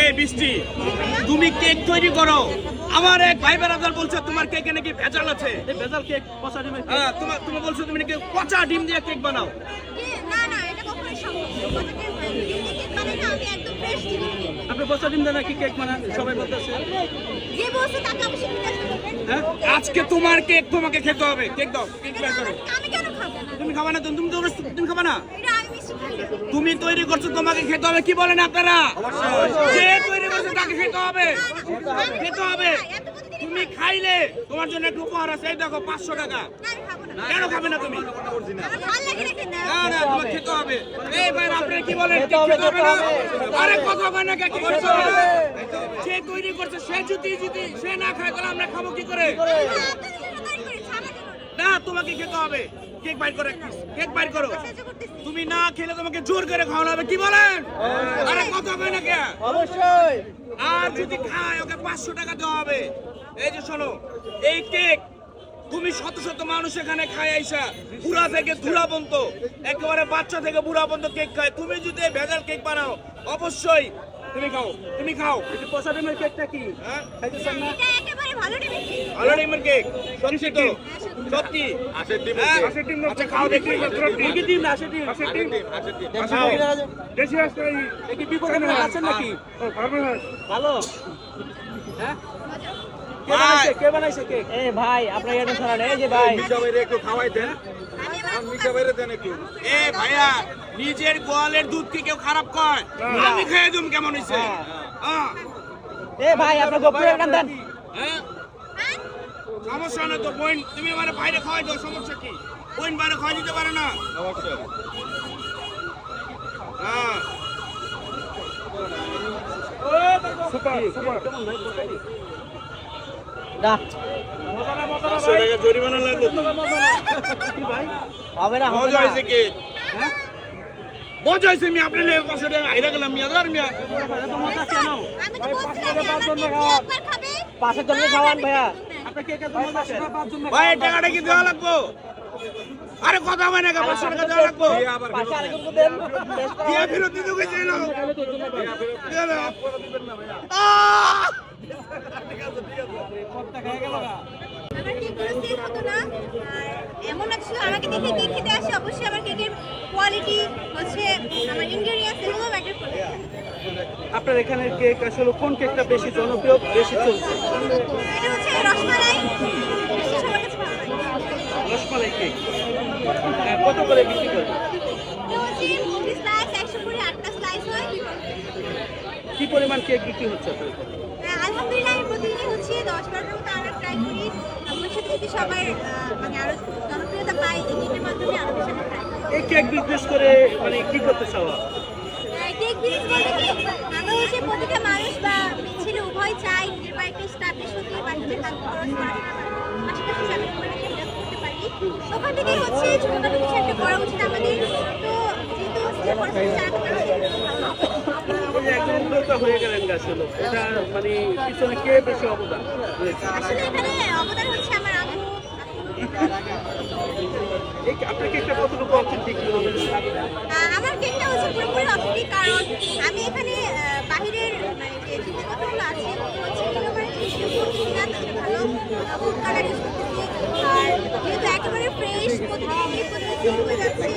এই বৃষ্টি তুমি কেক তৈরি করো। আমার এক ভাই বেড়াদার বলছে তোমার কেকে নাকি ভেজাল আছে? ভেজাল কেক পচা কেক। হ্যাঁ তোমার তুমি বলছো তুমি নাকি পচা ডিম দিয়ে কেক বানাও? কি? ডিম। আপনি পচা ডিম দেন নাকি কেক বানান? সবাই বলতেছে। হ্যাঁ? আজকে তোমার কেক তোমাকে খেতে হবে। কেক দাও কেক বের করো। এটা আমি কেন খাব না? তুমি খাবা না তুমি তুমি খাবা না? তুমি তৈরি করছ তোমাকে খেতে হবে কি বলেন আপনারা? যে তৈরি করছে তাকে খেতে হবে। খেতে হবে। তুমি খাইলে তোমার জন্য একটু উপহার আছে এই দেখো পাঁচশো টাকা। কেন খাবে না তুমি? না। না তোমার খেতে হবে। এই ভাই আপনি কি বলেন? খেতে হবে না? আরে কথা কয় না কি খেতে হবে। সে তৈরি করছে সে যদি যদি সে না খায় তাহলে আমরা খাব কি করে না, আপনাদের জন্য তৈরি করেছি, আমার জন্য না। না তোমাকে খেতে হবে। কেক বাইর করো কেক বাইর করো। তুমি না খেলে তোমাকে জোর করে খাওয়ানো হবে। কি বলেন? আরে কথা কয় না কে? অবশ্যই। আর যদি খায় ওকে পাঁচশো টাকা দেওয়া হবে। এই যে শোনো এই কেক তুমি শত শত মানুষ এখানে খায় আইসা। বুড়া থেকে ধুলা পর্যন্ত একেবারে বাচ্চা থেকে বুড়া কেক খায়। তুমি যদি ভেজাল কেক বানাও অবশ্যই তুমি খাও তুমি খাও। এই পচা ডিমের কেকটা কি? হ্যাঁ? না? এটা একেবারে ভালো ডিমের কেক। কেক সত্যি তো। সত্যি হ্যাঁ? আচ্ছা খাও দেখি। কি ডিম না আসে ডিম আসে ডিম খাও। কি বিপদে না আছেন নাকি? ভালো হ্যাঁ। কে ভাই। বানাইছে? কেক এ ভাই আপনার এটা নেই যে ভাই। এ ভাইয়া নিজের গোয়ালের দুধ কি কেউ খারাপ কয়? আমি খেয়ে দুম কেমন হইছে? হ্যাঁ। এ ভাই আপনার গোপুরের গান দেন। হ্যাঁ? সমস্যা না তো বোন তুমি আমার বাইরে খাওয়াই দাও সমস্যা কি? বোন বাইরে খাওয়াই দিতে পারে না? হ্যাঁ। না পাঁচশো জরিমানা লাগল ভাই হবে না মজা হয়েছে কি? মজা হয়েছে আমি আপনার টাকা আইরা গেলাম মিয়া ধর মিয়া। পাশের জন্য খাওয়ান ভাইয়া। ভাই, টাকাটা কি দেওয়া লাগবো? আরে কথা হয় না পাঁচশো টাকা দেওয়া লাগবো? ফেরত দিতে এমন অবশ্যই কোয়ালিটি আপনার এখানের কেক আসলে কোন কেকটা বেশি জনপ্রিয়, বেশি চলছে এটা হচ্ছে রসমালাই বেশি সবার কাছে ভালো লাগে রসমালাই হ্যাঁ, কত করে বিক্রি করবে? হয়। কি পরিমাণ কেক বিক্রি হচ্ছে? হ্যাঁ, আলহামদুলিল্লাহ আমি প্রতিদিনই হচ্ছে দশ বারোটার মতো আরও ট্রাই করি। আমার যদি সবার মানে আরও জনপ্রিয়তা পাই এই কেকের মাধ্যমে আরও বেশি ট্রাই এই কেক বিজনেস করে মানে কি করতে চাওয়া কেক বিজনেস বলতে কি আমরা হচ্ছে প্রতিটা মানুষ বা ছেলে উভয় চাই নিজের বাড়িতে স্টাবলিশ হতে বা নিজের খরচ পড়াশোনা ওখান থেকে হচ্ছে ছোটখাটো কিছু একটা করা উচিত আমাদের। তো যেহেতু স্কিল পড়াশোনা একজন হয়ে গেলেন আসলে এটা মানে পিছনে কে বেশি অবদান আসলে এখানে অবদান হচ্ছে আমার আম্মু। আপনার কেকটা কতটুকু অথেন্টিক আমার কেকটা হচ্ছে পুরোপুরি অথেন্টিক কারণ আমি এখানে বাহিরের মানে যে আছে হচ্ছে ভালো। কালার ইউজ করতেছি いいこと言うわな。